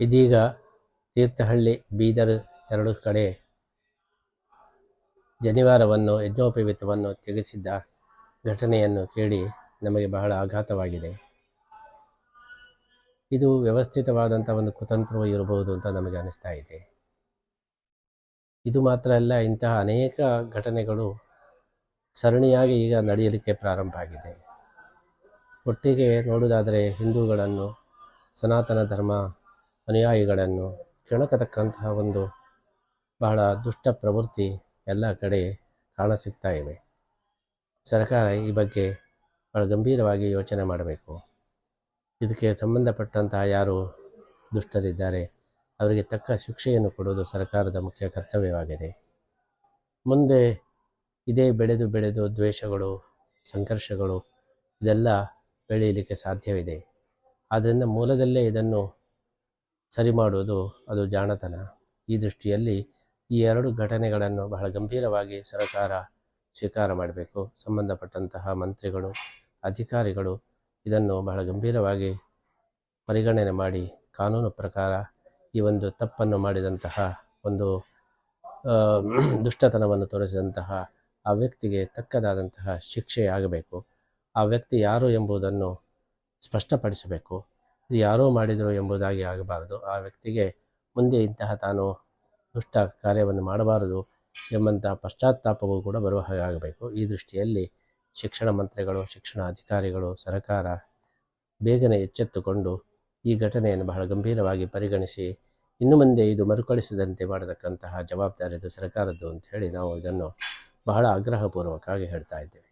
ಇದೀಗ ತೀರ್ಥಹಳ್ಳಿ ಬೀದರ್ ಎರಡು ಕಡೆ ಜನಿವಾರವನ್ನು ಯಜ್ಞೋಪವೀತವನ್ನು ತೆಗೆಸಿದ್ದ ಘಟನೆಯನ್ನು ಕೇಳಿ ನಮಗೆ ಬಹಳ ಆಘಾತವಾಗಿದೆ. ಇದು ವ್ಯವಸ್ಥಿತವಾದಂಥ ಒಂದು ಕುತಂತ್ರವೂ ಇರಬಹುದು ಅಂತ ನಮಗೆ ಅನಿಸ್ತಾ ಇದೆ. ಇದು ಮಾತ್ರ ಅಲ್ಲ, ಇಂತಹ ಅನೇಕ ಘಟನೆಗಳು ಸರಣಿಯಾಗಿ ಈಗ ನಡೆಯಲಿಕ್ಕೆ ಪ್ರಾರಂಭ ಆಗಿದೆ. ಒಟ್ಟಿಗೆ ನೋಡುವುದಾದರೆ ಹಿಂದೂಗಳನ್ನು ಸನಾತನ ಧರ್ಮ ಅನುಯಾಯಿಗಳನ್ನು ಕೆಣಕತಕ್ಕಂತಹ ಒಂದು ಬಹಳ ದುಷ್ಟ ಪ್ರವೃತ್ತಿ ಎಲ್ಲ ಕಡೆ ಕಾಣಸಿಗ್ತಾ ಇವೆ. ಸರ್ಕಾರ ಈ ಬಗ್ಗೆ ಬಹಳ ಗಂಭೀರವಾಗಿ ಯೋಚನೆ ಮಾಡಬೇಕು. ಇದಕ್ಕೆ ಸಂಬಂಧಪಟ್ಟಂತಹ ಯಾರು ದುಷ್ಟರಿದ್ದಾರೆ, ಅವರಿಗೆ ತಕ್ಕ ಶಿಕ್ಷೆಯನ್ನು ಕೊಡುವುದು ಸರ್ಕಾರದ ಮುಖ್ಯ ಕರ್ತವ್ಯವಾಗಿದೆ. ಮುಂದೆ ಇದೇ ಬೆಳೆದು ಬೆಳೆದು ದ್ವೇಷಗಳು, ಸಂಘರ್ಷಗಳು, ಇದೆಲ್ಲ ಬೆಳೆಯಲಿಕ್ಕೆ ಸಾಧ್ಯವಿದೆ. ಆದ್ದರಿಂದ ಮೂಲದಲ್ಲೇ ಇದನ್ನು ಸರಿ ಮಾಡುವುದು ಅದು ಜಾಣತನ. ಈ ದೃಷ್ಟಿಯಲ್ಲಿ ಈ ಎರಡು ಘಟನೆಗಳನ್ನು ಬಹಳ ಗಂಭೀರವಾಗಿ ಸರ್ಕಾರ ಸ್ವೀಕಾರ ಮಾಡಬೇಕು. ಸಂಬಂಧಪಟ್ಟಂತಹ ಮಂತ್ರಿಗಳು, ಅಧಿಕಾರಿಗಳು ಇದನ್ನು ಬಹಳ ಗಂಭೀರವಾಗಿ ಪರಿಗಣನೆ ಮಾಡಿ ಕಾನೂನು ಪ್ರಕಾರ ಈ ಒಂದು ತಪ್ಪನ್ನು ಮಾಡಿದಂತಹ ಒಂದು ದುಷ್ಟತನವನ್ನು ತೋರಿಸಿದಂತಹ ಆ ವ್ಯಕ್ತಿಗೆ ತಕ್ಕದಾದಂತಹ ಶಿಕ್ಷೆ ಆಗಬೇಕು ಆ ವ್ಯಕ್ತಿ ಯಾರು ಎಂಬುದನ್ನು ಸ್ಪಷ್ಟಪಡಿಸಬೇಕು. ಇದು ಯಾರೋ ಮಾಡಿದರು ಎಂಬುದಾಗಿ ಆಗಬಾರದು. ಆ ವ್ಯಕ್ತಿಗೆ ಮುಂದೆ ಇಂತಹ ತಾನು ದುಷ್ಟ ಕಾರ್ಯವನ್ನು ಮಾಡಬಾರದು ಎಂಬಂತಹ ಪಶ್ಚಾತ್ತಾಪವೂ ಕೂಡ ಬರುವ ಹಾಗೆ ಆಗಬೇಕು. ಈ ದೃಷ್ಟಿಯಲ್ಲಿ ಶಿಕ್ಷಣ ಮಂತ್ರಿಗಳು, ಶಿಕ್ಷಣ ಅಧಿಕಾರಿಗಳು, ಸರ್ಕಾರ ಬೇಗನೆ ಎಚ್ಚೆತ್ತುಕೊಂಡು ಈ ಘಟನೆಯನ್ನು ಬಹಳ ಗಂಭೀರವಾಗಿ ಪರಿಗಣಿಸಿ ಇನ್ನು ಮುಂದೆ ಇದು ಮರುಕಳಿಸದಂತೆ ಮಾಡತಕ್ಕಂತಹ ಜವಾಬ್ದಾರಿ ಇದು ಸರ್ಕಾರದ್ದು ಅಂತ ಹೇಳಿ ನಾವು ಇದನ್ನು ಬಹಳ ಆಗ್ರಹಪೂರ್ವಕವಾಗಿ ಹೇಳ್ತಾ ಇದ್ದೇವೆ.